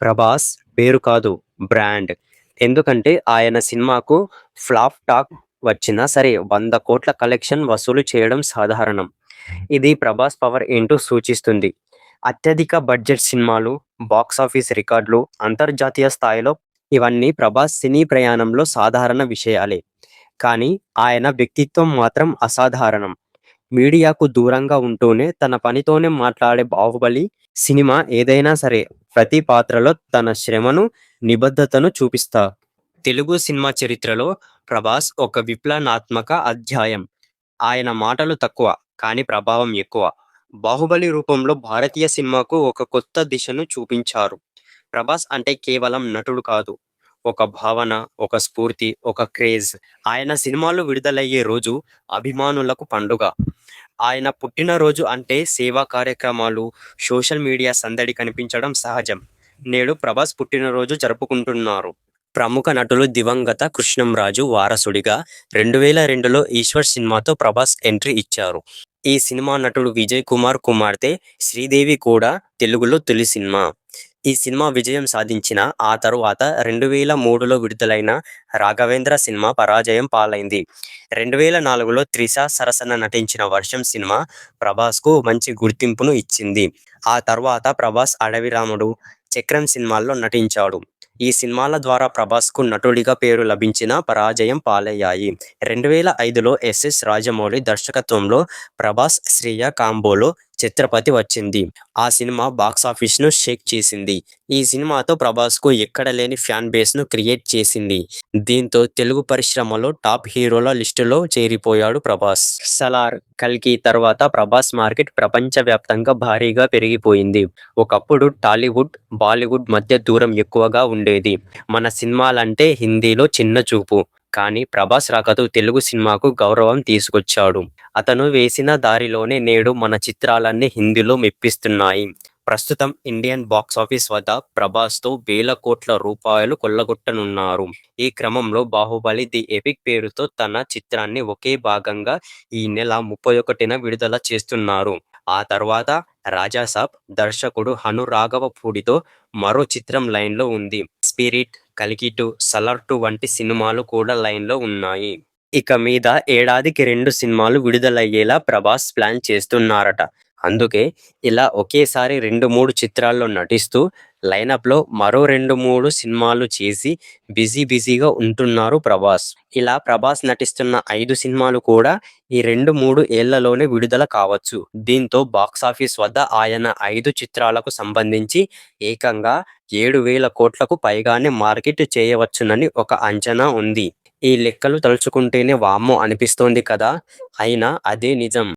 ప్రభాస్ పేరు కాదు బ్రాండ్. ఎందుకంటే ఆయన సినిమాకు ఫ్లాప్ టాక్ వచ్చినా సరే వంద కోట్ల కలెక్షన్ వసూలు చేయడం సాధారణం. ఇది ప్రభాస్ పవర్ ఏంటో సూచిస్తుంది. అత్యధిక బడ్జెట్ సినిమాలు, బాక్సాఫీస్ రికార్డులు, అంతర్జాతీయ స్థాయిలో ఇవన్నీ ప్రభాస్ సినీ ప్రయాణంలో సాధారణ విషయాలే. కానీ ఆయన వ్యక్తిత్వం మాత్రం అసాధారణం. మీడియాకు దూరంగా ఉంటూనే తన పనితోనే మాట్లాడే 'బాహుబలి' సినిమా ఏదైనా సరే ప్రతి పాత్రలో తన శ్రమను, నిబద్ధతను చూపిస్తా. తెలుగు సినిమా చరిత్రలో ప్రభాస్ ఒక విప్లవాత్మక అధ్యాయం. ఆయన మాటలు తక్కువ, కానీ ప్రభావం ఎక్కువ. 'బాహుబలి' రూపంలో భారతీయ సినిమాకు ఒక కొత్త దిశను చూపించారు. ప్రభాస్ అంటే కేవలం నటుడు కాదు. ఒక భావన, ఒక స్ఫూర్తి, ఒక క్రేజ్. ఆయన సినిమాలు విడుదలయ్యే రోజు అభిమానులకు పండుగ. ఆయన పుట్టినరోజు అంటే సేవా కార్యక్రమాలు, సోషల్ మీడియా సందడి కనిపించడం సహజం. నేడు ప్రభాస్ పుట్టినరోజు జరుపుకుంటున్నారు. ప్రముఖ నటులు దివంగత కృష్ణంరాజు వారసుడిగా రెండు వేల రెండులో 'ఈశ్వర్' సినిమాతో ప్రభాస్ ఎంట్రీ ఇచ్చారు. ఈ సినిమా నటుడు విజయ్ కుమార్ కుమార్తె శ్రీదేవి కూడా తెలుగులో తొలి సినిమా. ఈ సినిమా విజయం సాధించిన ఆ తరువాత రెండు వేల మూడులో విడుదలైన 'రాఘవేంద్ర' సినిమా పరాజయం పాలైంది. రెండు వేల నాలుగులో త్రిష సరసన నటించిన 'వర్షం' సినిమా ప్రభాస్కు మంచి గుర్తింపును ఇచ్చింది. ఆ తర్వాత ప్రభాస్ 'అడవిరాముడు', 'చక్రం' సినిమాల్లో నటించాడు. ఈ సినిమాల ద్వారా ప్రభాస్కు నటుడిగా పేరు లభించిన పరాజయం పాలయ్యాయి. రెండు వేల ఐదులో ఎస్ఎస్ రాజమౌళి దర్శకత్వంలో ప్రభాస్, శ్రియ కాంబోలో 'ఛత్రపతి' వచ్చింది. ఆ సినిమా బాక్సాఫీస్ను షేక్ చేసింది. ఈ సినిమాతో ప్రభాస్కు ఎక్కడలేని ఫ్యాన్ బేస్ను క్రియేట్ చేసింది. దీంతో తెలుగు పరిశ్రమలో టాప్ హీరోల లిస్టులో చేరిపోయాడు ప్రభాస్. 'సలార్', 'కల్కి' తర్వాత ప్రభాస్ మార్కెట్ ప్రపంచవ్యాప్తంగా భారీగా పెరిగిపోయింది. ఒకప్పుడు టాలీవుడ్, బాలీవుడ్ మధ్య దూరం ఎక్కువగా ఉండేది. మన సినిమాలంటే హిందీలో చిన్న చూపు. కానీ ప్రభాస్ రాకతో తెలుగు సినిమాకు గౌరవం తీసుకొచ్చాడు. అతను వేసిన దారిలోనే నేడు మన చిత్రాలన్నీ హిందీలో మెప్పిస్తున్నాయి. ప్రస్తుతం ఇండియన్ బాక్స్ ఆఫీస్ వద్ద ప్రభాస్తో వేల కోట్ల రూపాయలు కొల్లగొట్టనున్నారు. ఈ క్రమంలో 'బాహుబలి: ది ఎపిక్' పేరుతో తన చిత్రాన్ని ఒకే భాగంగా ఈ నెల ముప్పై ఒకటిన విడుదల చేస్తున్నారు. ఆ తర్వాత 'రాజాసాబ్' దర్శకుడు హను రాఘవపూడితో మరో చిత్రం లైన్లో ఉంది. 'స్పిరిట్', కలికిటు టూ', వంటి సినిమాలు కూడా లైన్లో ఉన్నాయి. ఇక మీద ఏడాదికి రెండు సినిమాలు విడుదలయ్యేలా ప్రభాస్ ప్లాన్ చేస్తున్నారట. అందుకే ఇలా ఒకేసారి రెండు మూడు చిత్రాల్లో నటిస్తూ లైనప్లో మరో రెండు మూడు సినిమాలు చేసి బిజీ బిజీగా ఉంటున్నారు ప్రభాస్. ఇలా ప్రభాస్ నటిస్తున్న ఐదు సినిమాలు కూడా ఈ రెండు మూడు ఏళ్ళలోనే విడుదల కావచ్చు. దీంతో బాక్సాఫీస్ వద్ద ఆయన ఐదు చిత్రాలకు సంబంధించి ఏకంగా ఏడు వేల కోట్లకు పైగానే మార్కెట్ చేయవచ్చునని ఒక అంచనా ఉంది. ఈ లెక్కలు తలుచుకుంటేనే వామ్మో అనిపిస్తోంది కదా! అయినా అదే నిజం.